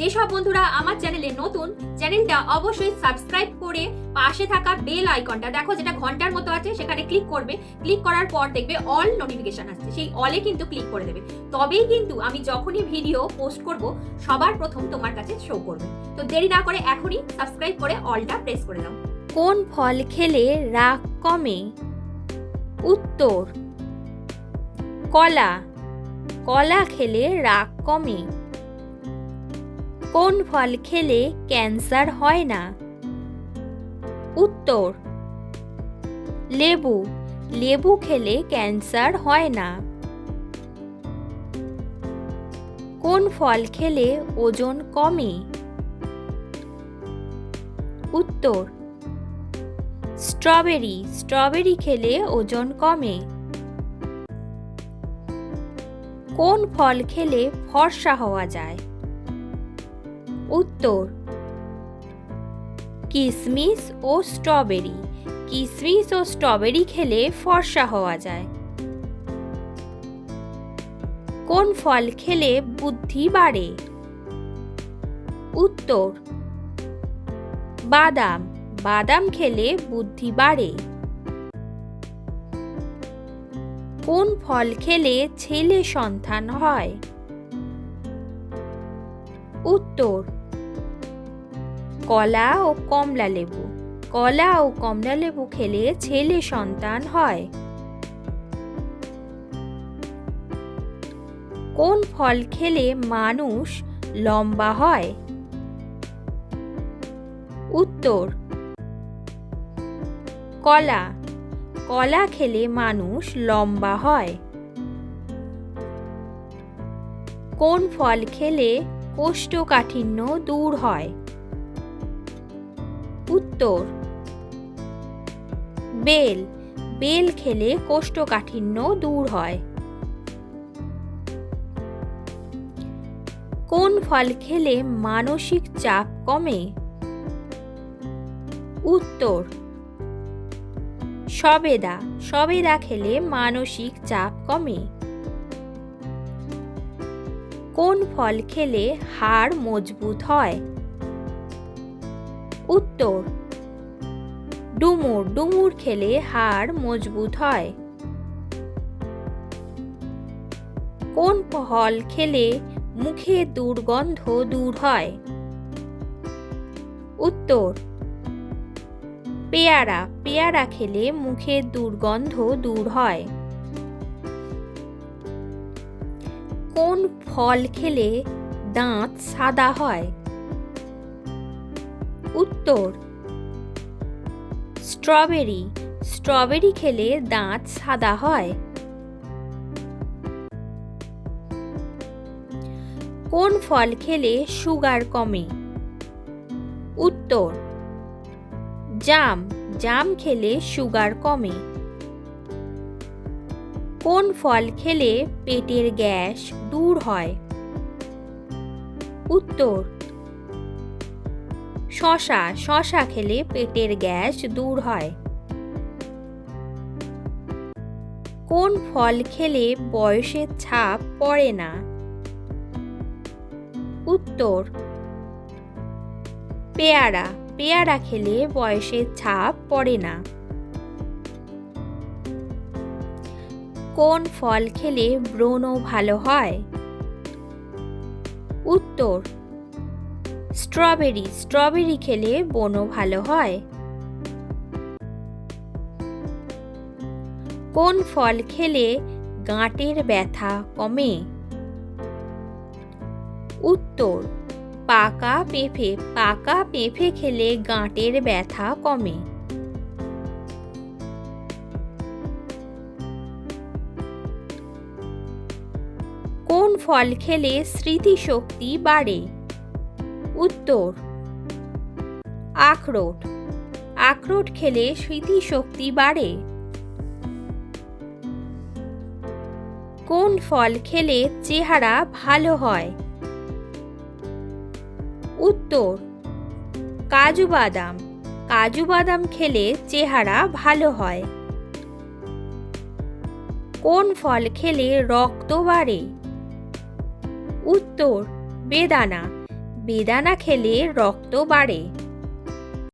যেসব বন্ধুরা আমার চ্যানেলে নতুন, চ্যানেলটা অবশ্যই সাবস্ক্রাইব করে পাশে থাকা বেল আইকনটা দেখো, যেটা ঘণ্টার মতো আছে, সেখানে ক্লিক করবে। ক্লিক করার পর দেখবে অল নোটিফিকেশন আসছে। সেই অলে কিন্তু ক্লিক করে দেবে। তবেই কিন্তু আমি যখনই ভিডিও পোস্ট করব, সবার প্রথম তোমার কাছে শো করবে। তো দেরি না করে এখনই সাবস্ক্রাইব করে অলটা প্রেস করে দাও। কোন ফল খেলে রাগ কমে? উত্তর, কলা। কলা খেলে রাগ কমে। কোন ফল খেলে ক্যান্সার হয় না? উত্তর, লেবু। লেবু খেলে ক্যান্সার হয় না। কোন ফল খেলে ওজন কমে? উত্তর, স্ট্রবেরি। স্ট্রবেরি খেলে ওজন কমে। কোন ফল খেলে ফর্সা হওয়া যায়? উত্তর। কিশমিশ ও স্ট্রবেরি। কিশমিশ ও স্ট্রবেরি খেলে ফর্সা হওয়া যায়। কোন ফল খেলে বুদ্ধি বাড়ে? উত্তর, বাদাম। বাদাম খেলে বুদ্ধি বাড়ে। কোন ফল খেলে ছেলে সন্তান হয়? উত্তর কলা ও কমলা লেবু। কলা ও কমলা লেবু খেলে ছেলে সন্তান হয়। কোন ফল খেলে মানুষ লম্বা হয়? উত্তর, কলা। কলা খেলে মানুষ লম্বা হয়। কোন ফল খেলে কোষ্ঠকাঠিন্য দূর হয়? উত্তর। বেল। বেল খেলে কোষ্ঠকাঠিন্য দূর হয়। কোন ফল খেলে মানসিক চাপ কমে? উত্তর। সবেদা। সবেদা খেলে মানসিক চাপ কমে। কোন ফল খেলে হাড় মজবুত হয়? উত্তর। ডুমুর ডুমুর খেলে হাড় মজবুত হয়। কোন ফল খেলে মুখে দুর্গন্ধ দূর হয়? উত্তর, পেয়ারা। পেয়ারা খেলে মুখের দুর্গন্ধ দূর হয়। কোন ফল খেলে দাঁত সাদা হয়? উত্তর। স্ট্রবেরি। স্ট্রবেরি খেলে দাঁত সাদা হয়। কোন ফল খেলে সুগার কমে? উত্তর। জাম। জাম খেলে সুগার কমে। কোন ফল খেলে পেটের গ্যাস দূর হয়? উত্তর। শশা শশা খেলে পেটের গ্যাস দূর হয়। কোন ফল খেলে বয়সের ছাপ পড়ে না? উত্তর, পেয়ারা। পেয়ারা খেলে বয়সের ছাপ পড়ে না। কোন ফল খেলে ব্রণ ভালো হয়? উত্তর স্ট্রবেরি স্ট্রবেরি খেলে বন ভালো হয়। কোন ফল খেলে গাঁটের ব্যথা কমে? উত্তর, পাকা পেঁপে পাকা পেঁপে খেলে গাঁটের ব্যথা কমে। কোন ফল খেলে স্মৃতিশক্তি বাড়ে? উত্তর। আখরোট। আখরোট খেলে স্মৃতিশক্তি বাড়ে। কোন ফল খেলে চেহারা ভালো হয়? উত্তর, কাজু বাদাম। কাজু বাদাম খেলে চেহারা ভালো হয়। কোন ফল খেলে রক্ত বাড়ে? উত্তর, বেদানা। বেদানা খেলে রক্ত বাড়ে।